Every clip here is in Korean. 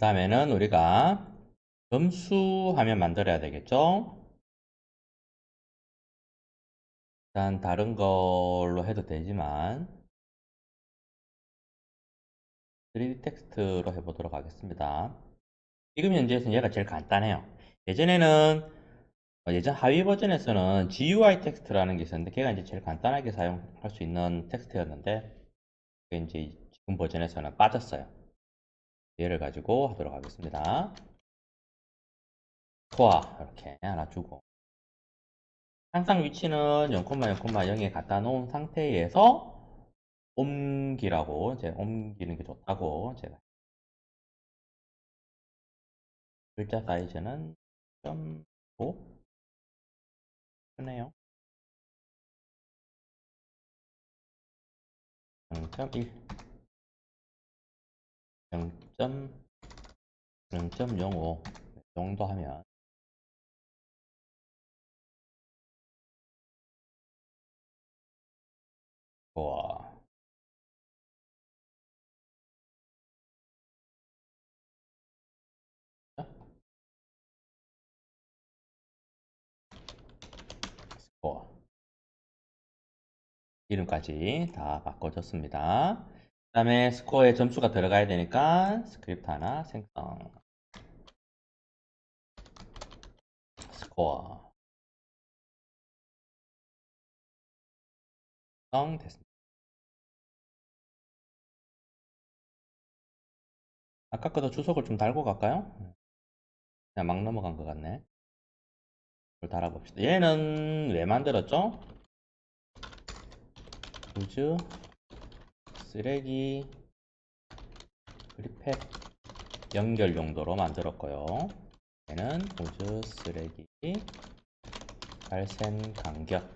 다음에는 우리가 점수 화면 만들어야 되겠죠? 일단 다른 걸로 해도 되지만 3D 텍스트로 해보도록 하겠습니다. 지금 현재에서는 얘가 제일 간단해요. 예전에는 어, 예전 하위 버전에서는 GUI 텍스트라는 게 있었는데 걔가 이제 제일 간단하게 사용할 수 있는 텍스트였는데 이제 지금 버전에서는 빠졌어요. 얘를 가지고 하도록 하겠습니다. 스코어 이렇게 하나 주고. 항상 위치는 0,0,0에 갖다 놓은 상태에서 옮기라고 이제 옮기는 게 좋다고 제가. 글자 사이즈는 0.5 크네요. 0.1 0.0.05 정도 하면 좋아 스코어 이름까지 다 바꿔줬습니다. 그 다음에 스코어에 점수가 들어가야 되니까 스크립트 하나 생성 스코어 생성됐습니다. 아까 거도 주석을 좀 달고 갈까요? 그냥 막 넘어간 것 같네. 이걸 달아봅시다. 얘는 왜 만들었죠? 우즈 쓰레기 그리펫 연결 용도로 만들었고요. 얘는 우즈 쓰레기 발생 간격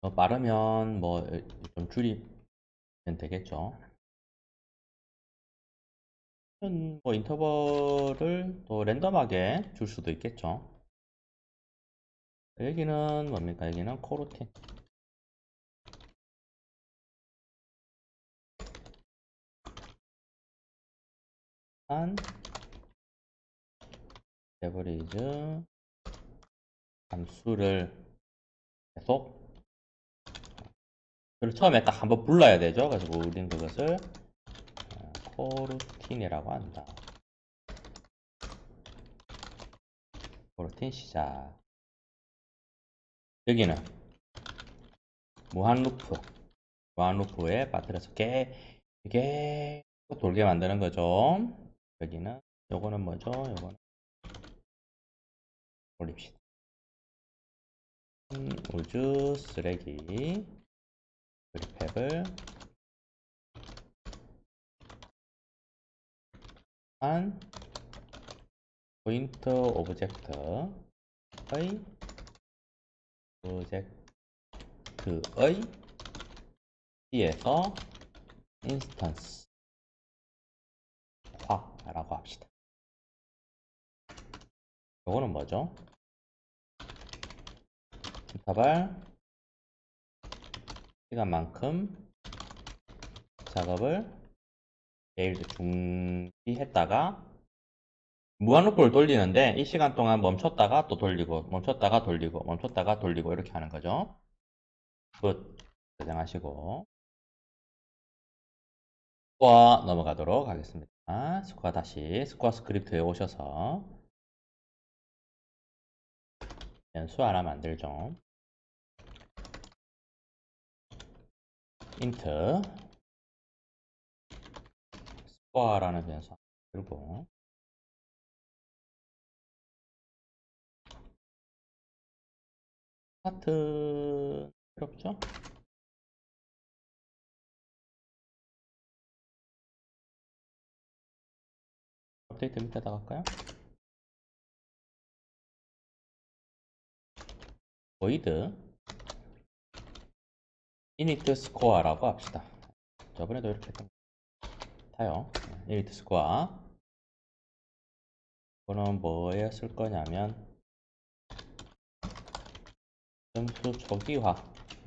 더 빠르면 뭐 좀 줄이면 되겠죠. 뭐 인터벌을 또 랜덤하게 줄 수도 있겠죠. 여기는 뭡니까? 여기는 코르틴. 한 에버리즈 함수를 계속 그리고 처음에 딱 한번 불러야 되죠. 그래서 우리는 그것을 어, 코르틴이라고 한다. 코르틴 시작. 여기는 무한 루프, 무한 루프에 빠뜨려서 계, 계속 돌게 만드는 거죠. 여기는 요거는 뭐죠? 요거는 올립시다. 음, 우주 쓰레기 그립앱을 한 포인트 오브젝트의 오브젝트의 C에서 인스턴스 화 라고 합시다. 이거는 뭐죠? 인터벌 시간만큼 작업을 내일 중지했다가 무한루프를 돌리는데 이 시간 동안 멈췄다가 또 돌리고 멈췄다가 돌리고 멈췄다가 돌리고 이렇게 하는 거죠. 굿 저장하시고 스코어 넘어가도록 하겠습니다. 스코어 다시. 스코어 스크립트에 오셔서. 변수 하나 만들죠. int 스코어라는 변수 들고. 스타트. 필요 없죠? 업데이트 밑에다 갈까요? void init score라고 합시다. 저번에도 이렇게 했던 타요. init score 이거는 뭐에 쓸 거냐면 점수 초기화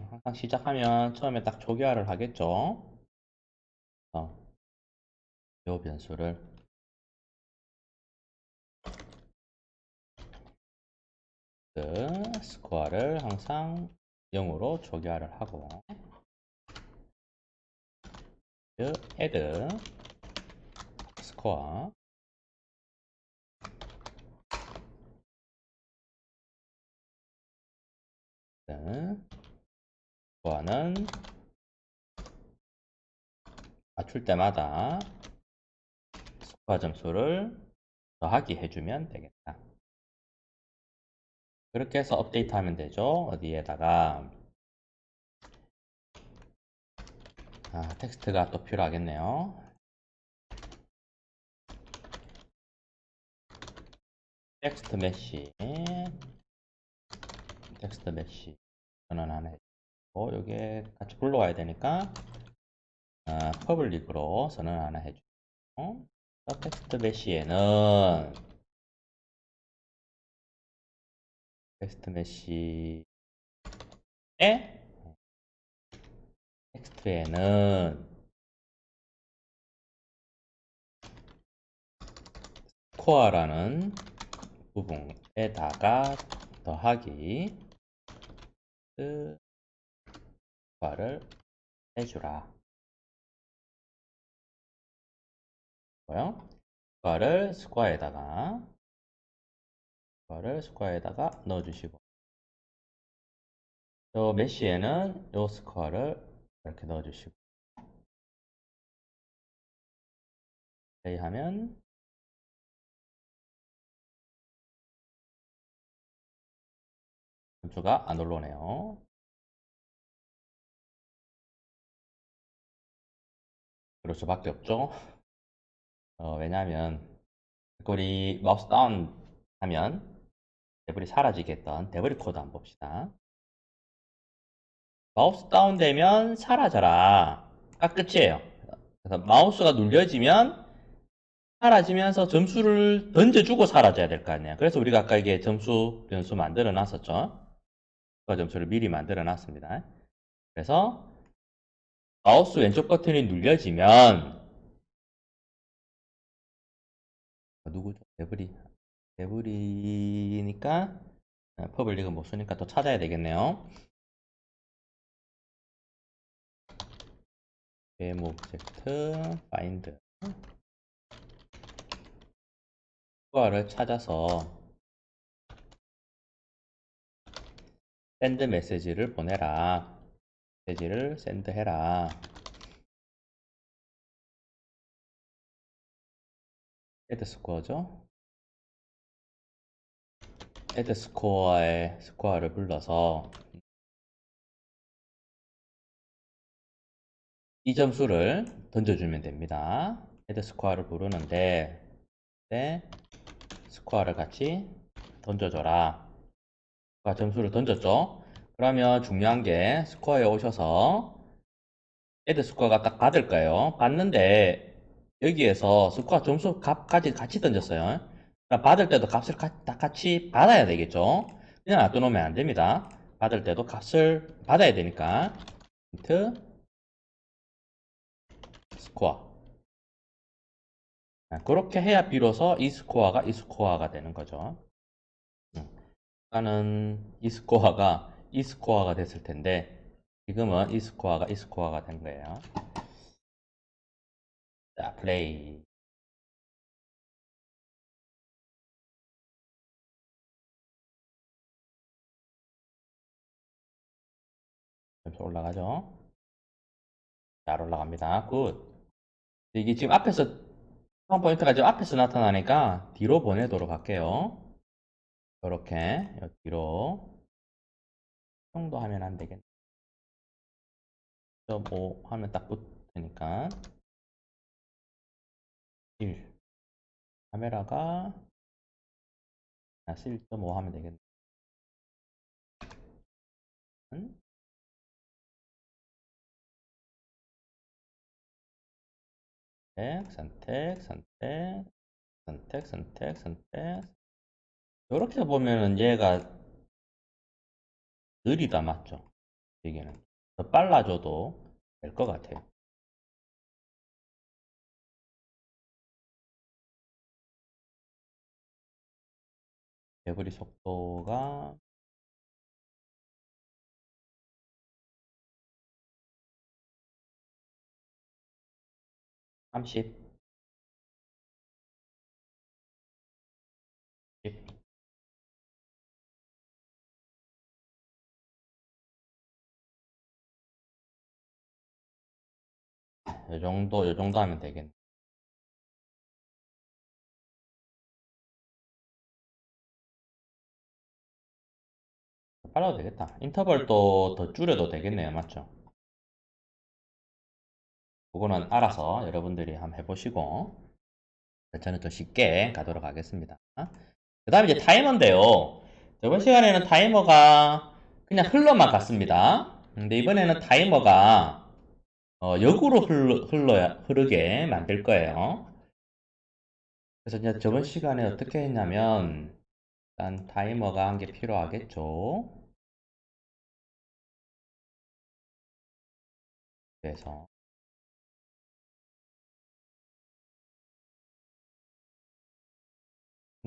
항상 시작하면 처음에 딱 초기화를 하겠죠. 어, 이 변수를 스코어를 항상 0으로 초기화를 하고 add 스코어 스코어는 맞출 때마다 스코어 점수를 더하기 해주면 되겠다. 그렇게 해서 업데이트 하면 되죠. 어디에다가 아, 텍스트가 또 필요하겠네요. 텍스트 메시 텍스트 메시 전원 하나 해주고 여기에 같이 불러와야 되니까 아, 퍼블릭으로 선언 하나 해주고 텍스트 메시에는 텍스트 메시에 텍스트에는 스코어라는 부분에다가 더하기 스코어를 해주라. 뭐요? 스코어를 스코어에다가 스코어를 스코어에다가 넣어주시고 요 메시에는 요 스코어를 이렇게 넣어주시고 플레이 하면 점수가 안 올라오네요. 그럴 수밖에 없죠. 어, 왜냐하면 우리 마우스 다운 하면 데블이 사라지게 했던 데블이 코드 한번 봅시다. 마우스 다운되면 사라져라. 딱 끝이에요. 그래서 마우스가 눌려지면 사라지면서 점수를 던져주고 사라져야 될 거 아니에요. 그래서 우리가 아까 이게 점수 변수 만들어 놨었죠. 그 점수를 미리 만들어 놨습니다. 그래서 마우스 왼쪽 버튼이 눌려지면 누구죠? 데브리 데브리니까 퍼블릭은 못 쓰니까 또 찾아야 되겠네요. 게임 오브젝트 파인드 스코어를 찾아서 샌드 메시지를 보내라. 메시지를 샌드 해라. 헤드 스코어죠 헤드 스코어의 스코어를 불러서 이 점수를 던져주면 됩니다. 헤드 스코어를 부르는데 네, 스코어를 같이 던져줘라. 점수를 던졌죠. 그러면 중요한 게 스코어에 오셔서 헤드 스코어가 딱 받을 거예요. 받는데 여기에서 스코어 점수 값까지 같이 던졌어요. 받을 때도 값을 다 같이 받아야 되겠죠. 그냥 놔둬놓으면 안 됩니다. 받을 때도 값을 받아야 되니까 힌트 스코어. 그렇게 해야 비로소 이 스코어가 이 스코어가 되는 거죠. 아까는 이 스코어가 이 스코어가 됐을 텐데 지금은 이 스코어가 이 스코어가 된 거예요. 자, 플레이. 점수 올라가죠. 잘 올라갑니다. 굿. 이게 지금 앞에서 한 포인트가 지금 앞에서 나타나니까 뒤로 보내도록 할게요. 이렇게 뒤로 정도 하면 안 되겠네. 1.5 하면 딱 붙으니까 1 카메라가 1.5 하면 되겠네. 선택, 선택, 선택, 선택, 선택. 이렇게 보면은 얘가 느리다 맞죠? 여기는 더 빨라져도 될 것 같아요. 레버리 속도가 30 10 요 정도, 요 정도 하면 되겠네. 빨라도 되겠다. 인터벌도 더 줄여도 되겠네요. 맞죠? 그거는 알아서 여러분들이 한번 해보시고 저는 좀 쉽게 가도록 하겠습니다. 그 다음에 이제 타이머인데요. 저번 시간에는 타이머가 그냥 흘러만 갔습니다. 근데 이번에는 타이머가 어, 역으로 흘러, 흘러야, 흐르게 만들 거예요. 그래서 이제 저번 시간에 어떻게 했냐면 일단 타이머가 한 개 필요하겠죠. 그래서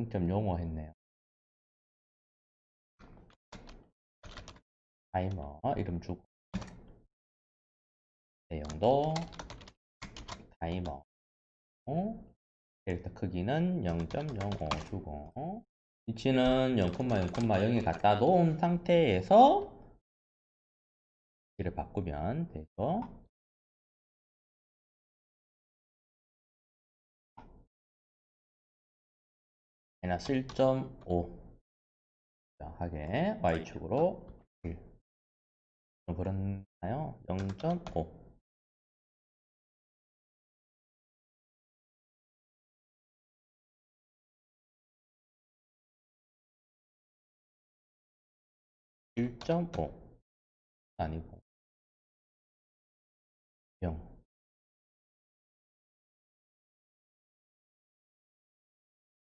중점 용어 했네요. 타이머 이름 주고 내용도 타이머 캐릭터 크기는 0.05 주고 위치는 0,0,0에 갖다 놓은 상태에서 이를 바꾸면 되죠. 마이너스 1.5 하게 y축으로 1 그렇나요? 0.5 1.5 아니고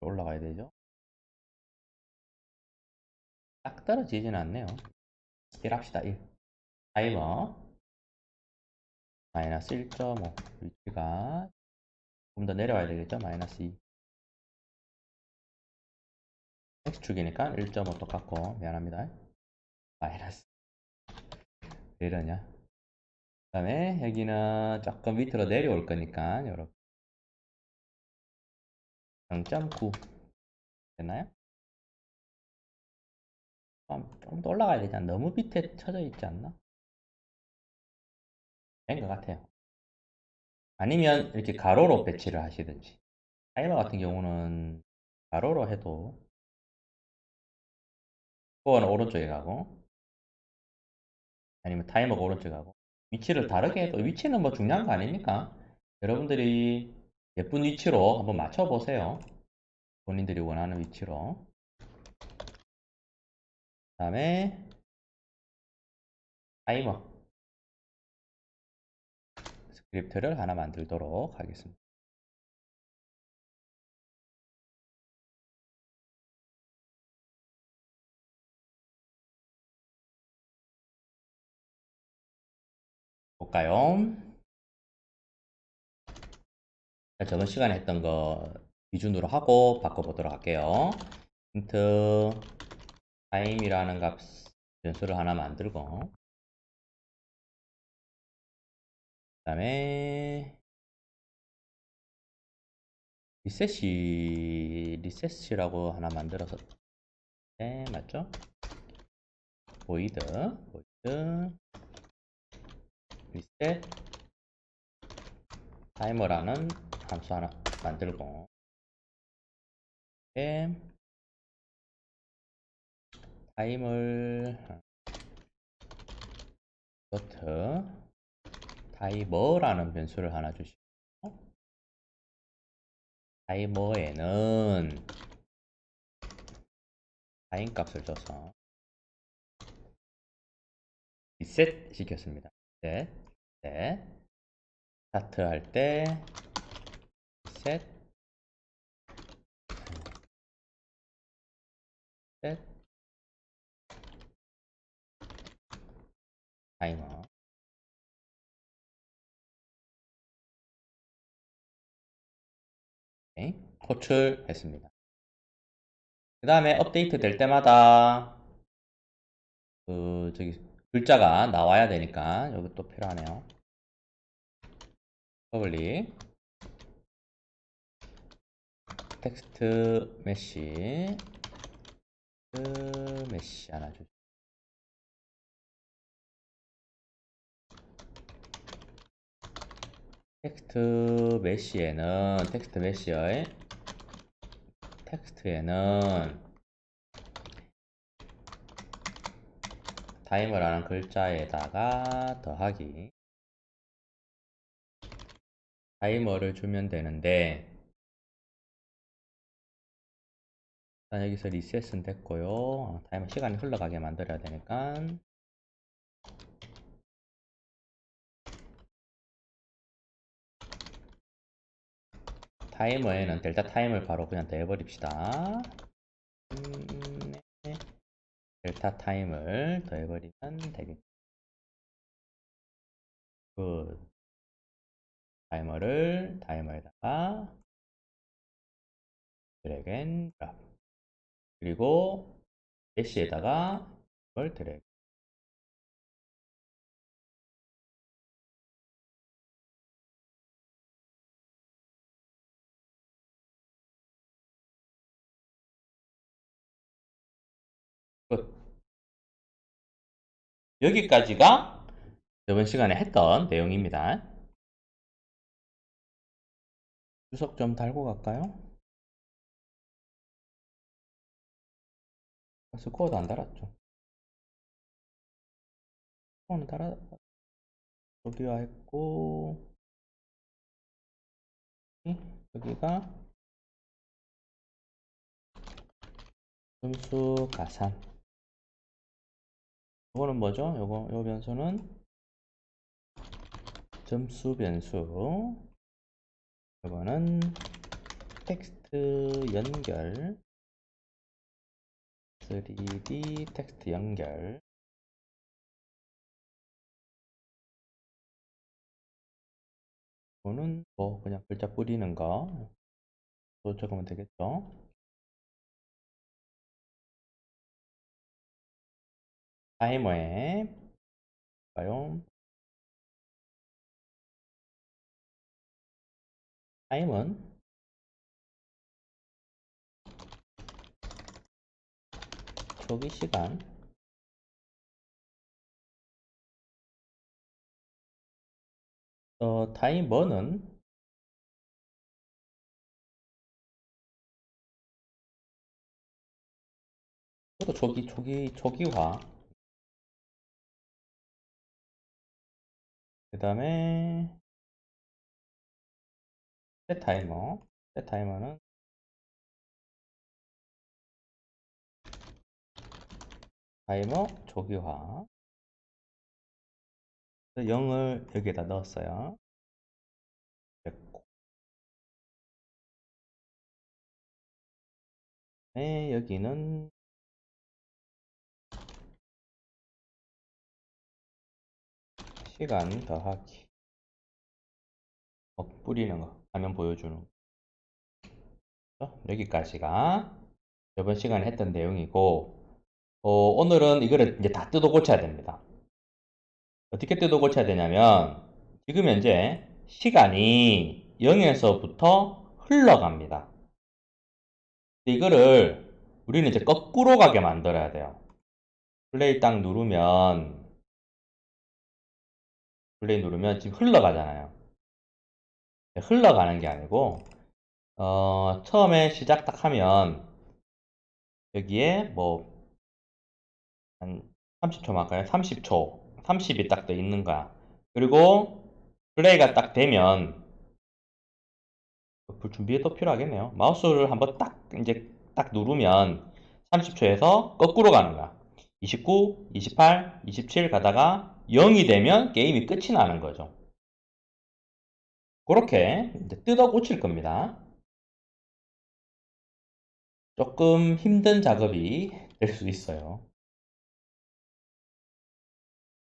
올라가야 되죠? 딱 떨어지진 않네요. 1 합시다. 1. 타이머 마이너스 1.5 위치가 좀더 내려와야 되겠죠? 마이너스 2 X축이니까 1.5 똑같고 미안합니다. 마이너스 왜 이러냐 그 다음에 여기는 조금 밑으로 내려올 거니까 이렇게 0.9 됐나요? 좀 더 올라가야 되지 않나? 너무 밑에 쳐져 있지 않나? 된 것 같아요. 아니면 이렇게 가로로 배치를 하시든지 타이머 같은 경우는 가로로 해도 코어는 오른쪽에 가고 아니면 타이머가 오른쪽에 가고 위치를 다르게 해도 위치는 뭐 중요한 거 아닙니까? 여러분들이 예쁜 위치로 한번 맞춰 보세요. 본인들이 원하는 위치로. 그 다음에 타이머 스크립트를 하나 만들도록 하겠습니다. 볼까요? 저번 시간에 했던 거 기준으로 하고 바꿔보도록 할게요. 인트. 타임이라는 값 변수를 하나 만들고. 그 다음에 리셋이 리셋이라고 하나 만들어서. 네 맞죠? 보이드 보이드 리셋 타이머라는 함수 하나 만들고 에 타임을 도트 타이머라는 변수를 하나 주시고 타이머에는 타임 값을 줘서 리셋 시켰습니다. 리셋, 리셋. 스타트 할때 리셋 셋 타이머 오케이. 호출했습니다. 그 다음에 업데이트 될 때마다 그 저기 글자가 나와야 되니까 여기 또 필요하네요. 더블릭 텍스트 메시. 텍스트 메시 하나 주죠. 텍스트 메시에는 텍스트 메시의 텍스트에는 타이머라는 글자에다가 더하기 타이머를 주면 되는데 일단 여기서 리셋은 됐고요. 어, 타이머 시간이 흘러가게 만들어야 되니까. 타이머에는 델타 타임을 바로 그냥 더해버립시다. 델타 타임을 더해버리면 되겠죠 굿 타이머를 타이머에다가 드래그 앤 드랍. 그리고 대시에다가 이걸 드래그. 끝. 여기까지가 저번 시간에 했던 내용입니다 주석 좀 달고 갈까요? 스코어도 안 달았죠. 스코어는 달아, 여기와 했고, 여기가 점수 가산. 이거는 뭐죠? 요거, 요 변수는 점수 변수. 이거는 텍스트 연결. 3D 텍스트 연결. 이거는 뭐 그냥 글자 뿌리는 거. 또 적으면 되겠죠? 타이머에 봐요 타임은? 초기 시간? 어, 타이머는 이것도 초기 초기 초기화. 그 다음에 셋 타이머. 셋 타이머는 타이머 초기화. 0을 여기에다 넣었어요. 됐고. 네, 여기는 시간 더하기. 어, 뿌리는 거 화면 보여주는 거 여기까지가 이번 시간에 했던 내용이고 어, 오늘은 이거를 이제 다 뜯어 고쳐야 됩니다. 어떻게 뜯어 고쳐야 되냐면 지금 현재 시간이 0에서부터 흘러갑니다. 이거를 우리는 이제 거꾸로 가게 만들어야 돼요. 플레이 딱 누르면 플레이 누르면 지금 흘러가잖아요. 흘러가는 게 아니고 어, 처음에 시작 딱 하면 여기에 뭐 한 30초만 할까요? 30초 30이 딱 돼 있는 거야. 그리고 플레이가 딱 되면 불 준비에 또 필요하겠네요. 마우스를 한번 딱 이제 딱 누르면 30초에서 거꾸로 가는 거야. 29, 28, 27 가다가 0이 되면 게임이 끝이 나는 거죠 그렇게 뜯어 고칠 겁니다 조금 힘든 작업이 될 수 있어요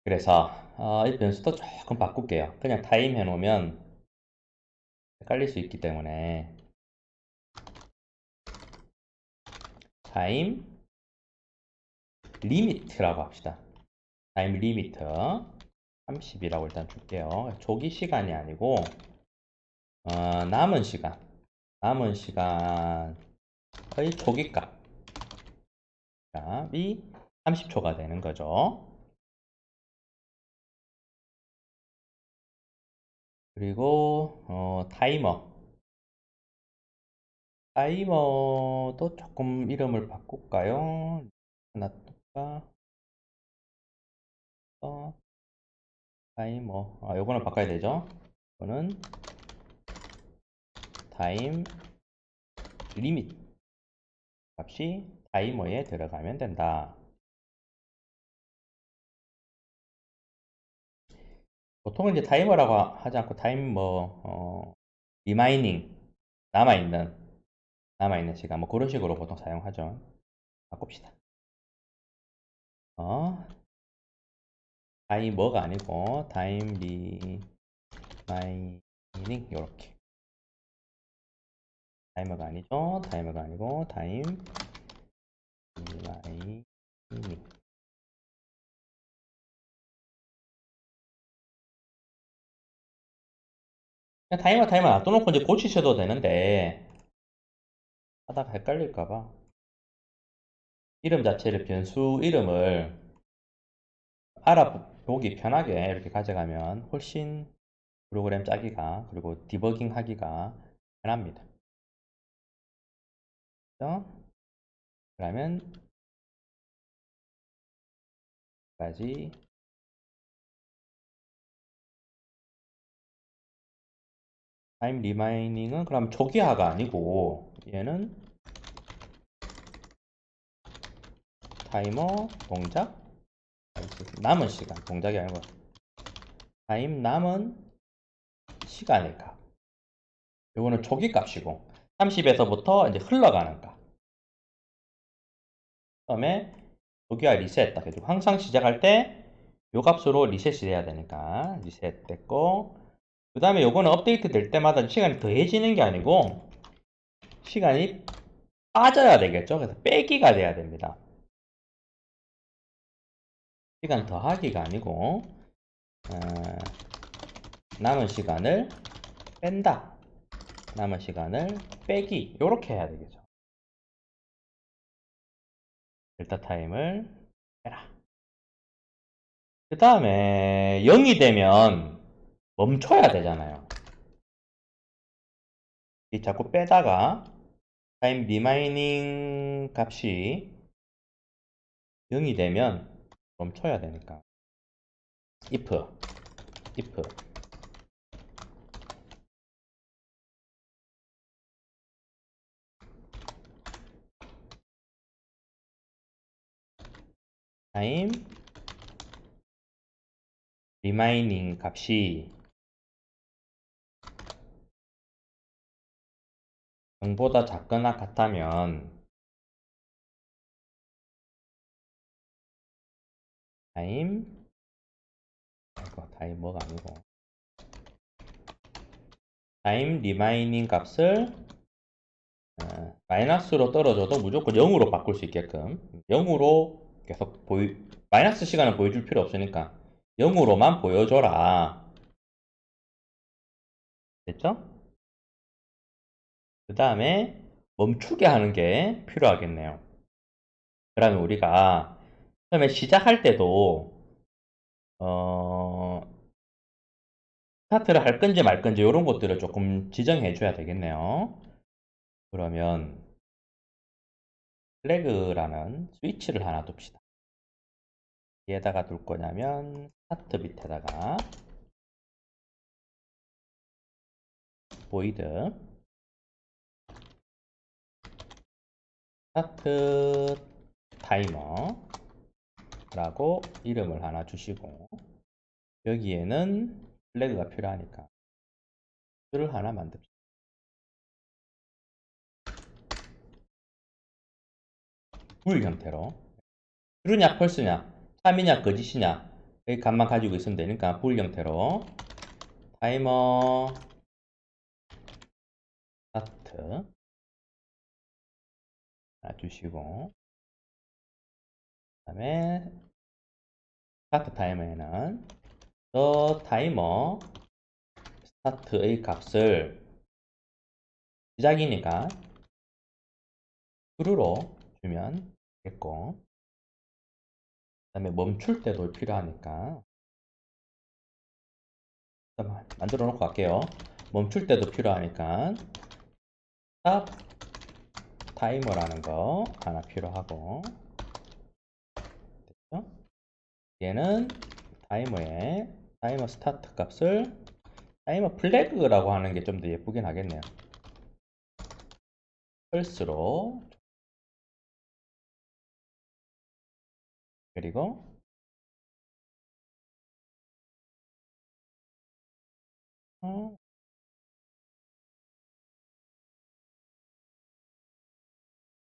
그래서 어, 이 변수도 조금 바꿀게요. 그냥 타임 해놓으면 헷갈릴 수 있기 때문에 타임 리미트라고 합시다. 타임 리미트 30이라고 일단 줄게요. 조기 시간이 아니고 어, 남은 시간. 남은 시간의 초기값. 값이 30초가 되는 거죠. 그리고 어, 타이머. 타이머도 조금 이름을 바꿀까요? 하나 뚜까 어, 타이머. 아 요거는 바꿔야 되죠? 이거는 타임 리밋. 값이 타이머에 들어가면 된다. 보통은 이제 타이머라고 하지 않고 타이머 어, 리마이닝 남아있는 남아있는 시간 뭐 그런 식으로 보통 사용하죠. 바꿉시다. 어, 타이머가 아니고 타임 리마이닝 이렇게 타이머가 아니죠? 타이머가 아니고 타임. 그냥 타이머 타이머 놔둬놓고 이제 고치셔도 되는데 하다가 헷갈릴까봐. 이름 자체를 변수 이름을 알아보기 편하게 이렇게 가져가면 훨씬 프로그램 짜기가 그리고 디버깅 하기가 편합니다. 그러면? 까지? 타임 리마이닝은 그럼 초기화가 아니고 얘는 타이머 동작? 남은 시간 동작이 아니고 타임 남은 시간의 값 요거는 초기 값이고 30에서부터 이제 흘러가는 값 그다음에 초기화 리셋. 딱 해주고 항상 시작할 때 요 값으로 리셋이 돼야 되니까 리셋 됐고 그 다음에 요거는 업데이트 될 때마다 시간이 더해지는 게 아니고 시간이 빠져야 되겠죠. 그래서 빼기가 돼야 됩니다. 시간 더하기가 아니고 어, 남은 시간을 뺀다 남은 시간을 빼기. 이렇게 해야 되겠죠. 델타 타임을 빼라. 그 다음에 0이 되면 멈춰야 되잖아요. 이 자꾸 빼다가 타임 리마이닝 값이 0이 되면 멈춰야 되니까. if if 타임. 리마이닝 값이 0보다 작거나 같다면 타임. 이거 타임 뭐가 아니고. 타임 리마이닝 값을 어, 마이너스로 떨어져도 무조건 0으로 바꿀 수 있게끔. 0으로 계속 보이 마이너스 시간을 보여줄 필요 없으니까 0으로만 보여줘라 됐죠? 그 다음에 멈추게 하는 게 필요하겠네요 그러면 우리가 처음에 시작할 때도 어, 스타트를 할 건지 말 건지 이런 것들을 조금 지정해 줘야 되겠네요. 그러면 플래그라는 스위치를 하나 둡시다. 얘에다가 둘 거냐면 스타트 밑에다가 void 스타트 타이머 라고 이름을 하나 주시고 여기에는 플래그가 필요하니까 를 하나 만듭시다. 물 형태로. 트루냐 펄스냐 참이냐 거짓이냐 이 값만 가지고 있으면 되니까 불 형태로. 타이머 스타트. 하나 주시고. 그 다음에 스타트 타이머에는 더 타이머 스타트의 값을 시작이니까 true로 주면 되겠고. 그 다음에 멈출 때도 필요하니까. 잠깐만 만들어 놓고 갈게요. 멈출 때도 필요하니까. stop 타이머라는 거 하나 필요하고. 됐죠? 얘는 타이머에 타이머 스타트 값을 타이머 플래그라고 하는 게 좀 더 예쁘긴 하겠네요. 펄스로 그리고 어,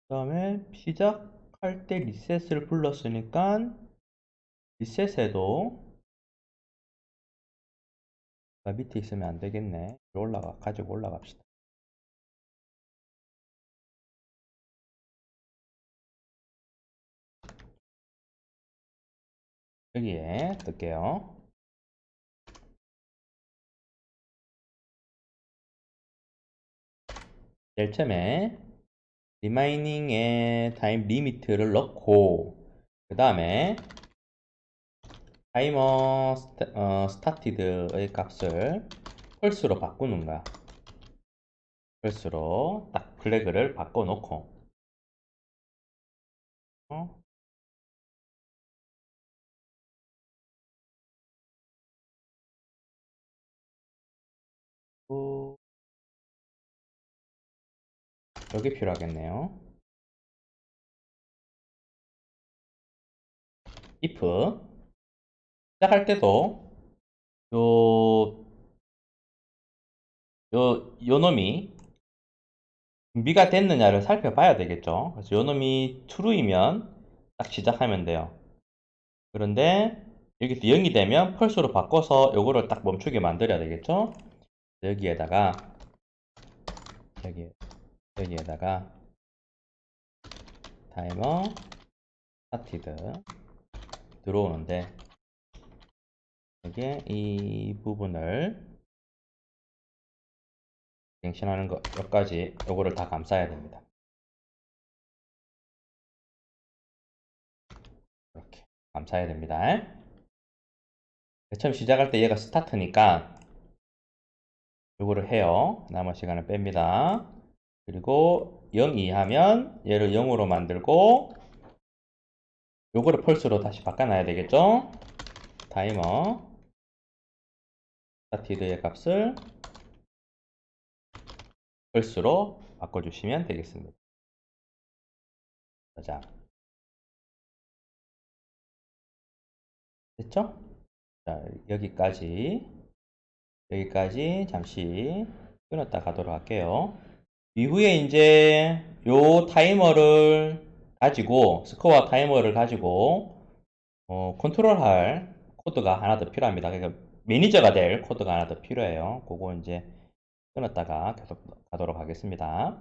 그 다음에 시작할 때 리셋을 불렀으니까 리셋에도 아, 밑에 있으면 안 되겠네. 올라가 가지고 올라갑시다 여기에 뜰게요 제일 처음에 리마이닝의 타임 리미트를 넣고 그 다음에 타이머 스타, 어, 스타티드의 값을 펄스로 바꾸는 거야 펄스로 딱 플래그를 바꿔놓고 어? 또 여기 필요하겠네요 if 시작할 때도 요, 요, 요 놈이 준비가 됐느냐를 살펴봐야 되겠죠. 그래서 요 놈이 true이면 딱 시작하면 돼요. 그런데 여기서 0이 되면 펄스로 바꿔서 요거를 딱 멈추게 만들어야 되겠죠. 여기에다가 여기 여기에다가 타이머 스타티드 들어오는데 여기에 이 부분을 갱신하는 것, 몇 가지 요거를 다 감싸야 됩니다. 이렇게 감싸야 됩니다. 처음 시작할 때 얘가 스타트니까 요거를 해요. 남은 시간을 뺍니다. 그리고 0 이하면 얘를 0으로 만들고 요거를 펄스로 다시 바꿔놔야 되겠죠? 타이머 스타티드의 값을 펄스로 바꿔주시면 되겠습니다. 자, 됐죠? 자, 여기까지 여기까지 잠시 끊었다 가도록 할게요. 이후에 이제 요 타이머를 가지고 스코어 타이머를 가지고 어, 컨트롤할 코드가 하나 더 필요합니다. 그러니까 매니저가 될 코드가 하나 더 필요해요. 그거 이제 끊었다가 계속 가도록 하겠습니다.